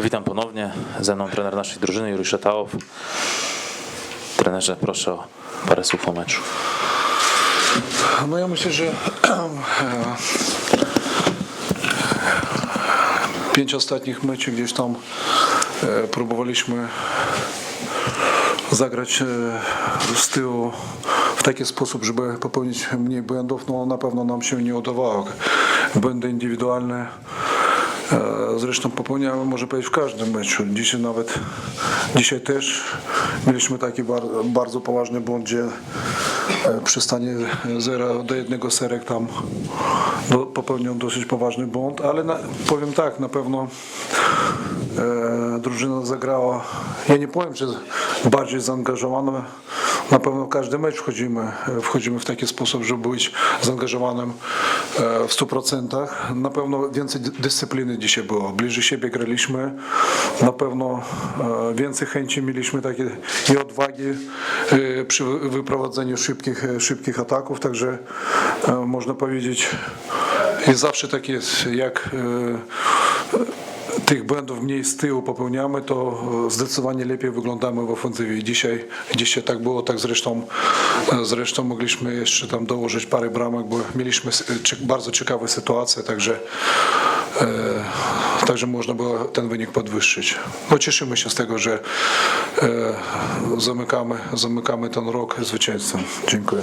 Witam ponownie. Ze mną trener naszej drużyny, Jury Szetałow. Trenerze, proszę o parę słów o meczu. No ja myślę, że pięć ostatnich meczów gdzieś tam e, próbowaliśmy zagrać e, z tyłu w taki sposób, żeby popełnić mniej błędów, no na pewno nam się nie udawało. Błędy indywidualne e, zresztą popełniamy, może powiedzieć, w każdym meczu. Dzisiaj nawet, dzisiaj też mieliśmy taki bar, bardzo poważny błąd, gdzie e, przy stanie 0 do 1 serek tam do, popełnił dosyć poważny błąd, ale na, powiem tak, na pewno e, drużyna zagrała, ja nie powiem, że bardziej zaangażowana, na pewno każdy mecz wchodzimy, wchodzimy w taki sposób, żeby być zaangażowanym e, w 100%. Na pewno więcej dy- dyscypliny dzisiaj było, bliżej siebie graliśmy, na pewno e, więcej chęci mieliśmy takie i odwagi e, przy wy- wyprowadzeniu szybkich, szybkich ataków, także można powiedzieć i zawsze tak jest, jak tych błędów mniej z tyłu popełniamy, to e, zdecydowanie lepiej wyglądamy w ofensywie. Dzisiaj, dzisiaj tak było, tak zresztą, e, zresztą mogliśmy jeszcze tam dołożyć parę bramek, bo mieliśmy cie- bardzo ciekawe sytuacje, także, e, także można było ten wynik podwyższyć. No cieszymy się z tego, że e, zamykamy, zamykamy ten rok zwycięzcą. Dziękuję.